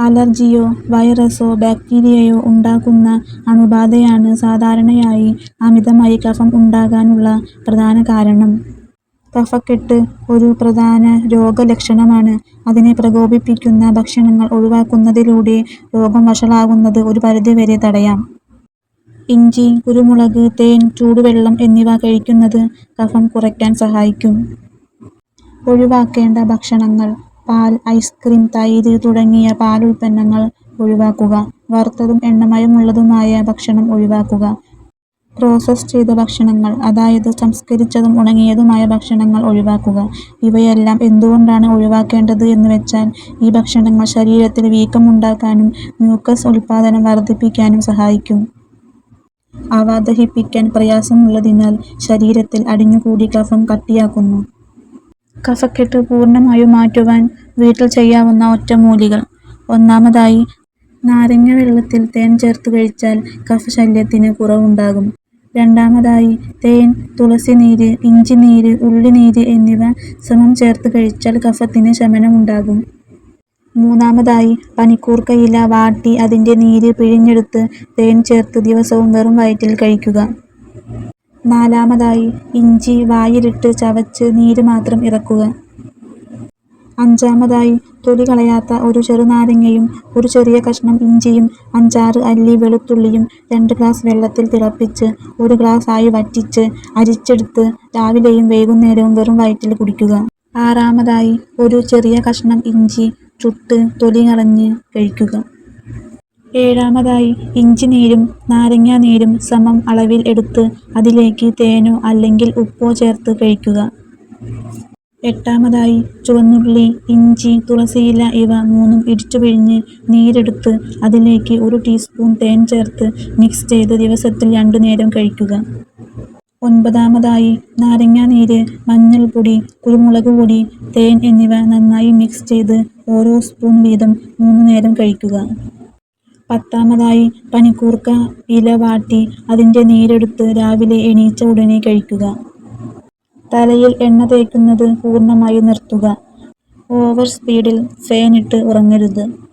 അലർജിയോ വൈറസോ ബാക്ടീരിയയോ ഉണ്ടാക്കുന്ന അണുബാധയാണ് സാധാരണയായി അമിതമായി കഫം ഉണ്ടാകാനുള്ള പ്രധാന കാരണം. കഫക്കെട്ട് ഒരു പ്രധാന രോഗലക്ഷണമാണ്. അതിനെ പ്രകോപിപ്പിക്കുന്ന ഭക്ഷണങ്ങൾ ഒഴിവാക്കുന്നതിലൂടെ രോഗം വഷളാകുന്നത് ഒരു പരിധിവരെ തടയാം. ഇഞ്ചി, കുരുമുളക്, തേൻ, ചൂടുവെള്ളം എന്നിവ കഴിക്കുന്നത് കഫം കുറയ്ക്കാൻ സഹായിക്കും. ഒഴിവാക്കേണ്ട ഭക്ഷണങ്ങൾ പാൽ, ഐസ്ക്രീം, തൈര് തുടങ്ങിയ പാലുൽപ്പന്നങ്ങൾ ഒഴിവാക്കുക. വറുത്തതും എണ്ണമയമുള്ളതുമായ ഭക്ഷണം ഒഴിവാക്കുക. പ്രോസസ് ചെയ്ത ഭക്ഷണങ്ങൾ, അതായത് സംസ്കരിച്ചതും ഉണങ്ങിയതുമായ ഭക്ഷണങ്ങൾ ഒഴിവാക്കുക. ഇവയെല്ലാം എന്തുകൊണ്ടാണ് ഒഴിവാക്കേണ്ടത് എന്ന് വെച്ചാൽ ഈ ഭക്ഷണങ്ങൾ ശരീരത്തിൽ വീക്കം ഉണ്ടാക്കാനും മ്യൂക്കസ് ഉത്പാദനം വർദ്ധിപ്പിക്കാനും സഹായിക്കും. അവ ദഹിപ്പിക്കാൻ പ്രയാസമുള്ളതിനാൽ ശരീരത്തിൽ അടിഞ്ഞുകൂടി കഫം കട്ടിയാക്കുന്നു. കഫക്കെട്ട് പൂർണമായും മാറ്റുവാൻ വീട്ടിൽ ചെയ്യാവുന്ന ഒറ്റമൂലികൾ. ഒന്നാമതായി നാരങ്ങ വെള്ളത്തിൽ തേൻ ചേർത്ത് കഴിച്ചാൽ കഫശല്യത്തിന് കുറവുണ്ടാകും. രണ്ടാമതായി തേൻ, തുളസി നീര് തുളസിനീര്, ഇഞ്ചിനീര്, ഉള്ളിനീര് എന്നിവ സമം ചേർത്ത് കഴിച്ചാൽ കഫത്തിന് ശമനമുണ്ടാകും. മൂന്നാമതായി പനിക്കൂർക്കയില വാട്ടി അതിന്റെ നീര് പിഴിഞ്ഞെടുത്ത് തേൻ ചേർത്ത് ദിവസവും വെറും വയറ്റിൽ കഴിക്കുക. നാലാമതായി ഇഞ്ചി വായിലിട്ട് ചവച്ച് നീര് മാത്രം ഇറക്കുക. അഞ്ചാമതായി തൊലി കളയാത്ത ഒരു ചെറുനാരങ്ങയും ഒരു ചെറിയ കഷ്ണം ഇഞ്ചിയും അഞ്ചാറ് അല്ലി വെളുത്തുള്ളിയും രണ്ട് ഗ്ലാസ് വെള്ളത്തിൽ തിളപ്പിച്ച് ഒരു ഗ്ലാസ് ആയി വറ്റിച്ച് അരിച്ചെടുത്ത് രാവിലെയും വൈകുന്നേരവും വെറും വയറ്റിൽ കുടിക്കുക. ആറാമതായി ഒരു ചെറിയ കഷ്ണം ഇഞ്ചി ചുട്ട് തൊലി കളഞ്ഞ് കഴിക്കുക. ഏഴാമതായി ഇഞ്ചിനീരും നാരങ്ങാനീരും സമം അളവിൽ എടുത്ത് അതിലേക്ക് തേനോ അല്ലെങ്കിൽ ഉപ്പോ ചേർത്ത് കഴിക്കുക. എട്ടാമതായി ചുവന്നുള്ളി, ഇഞ്ചി, തുളസിയില ഇവ മൂന്നും ഇടിച്ചു പിഴിഞ്ഞ് നീരെടുത്ത് അതിലേക്ക് ഒരു ടീസ്പൂൺ തേൻ ചേർത്ത് മിക്സ് ചെയ്ത് ദിവസത്തിൽ രണ്ടു നേരം കഴിക്കുക. ഒൻപതാമതായി നാരങ്ങാനീര്, മഞ്ഞൾപ്പൊടി, കുരുമുളകുപൊടി, തേൻ എന്നിവ നന്നായി മിക്സ് ചെയ്ത് ഓരോ സ്പൂൺ വീതം മൂന്ന് നേരം കഴിക്കുക. പത്താമതായി പനിക്കൂർക്ക ഇല വാട്ടി അതിന്റെ നീരെടുത്ത് രാവിലെ എണീച്ച ഉടനെ കഴിക്കുക. തലയിൽ എണ്ണ തേക്കുന്നത് പൂർണമായി നിർത്തുക. ഓവർ സ്പീഡിൽ ഫാനിട്ട് ഉറങ്ങരുത്.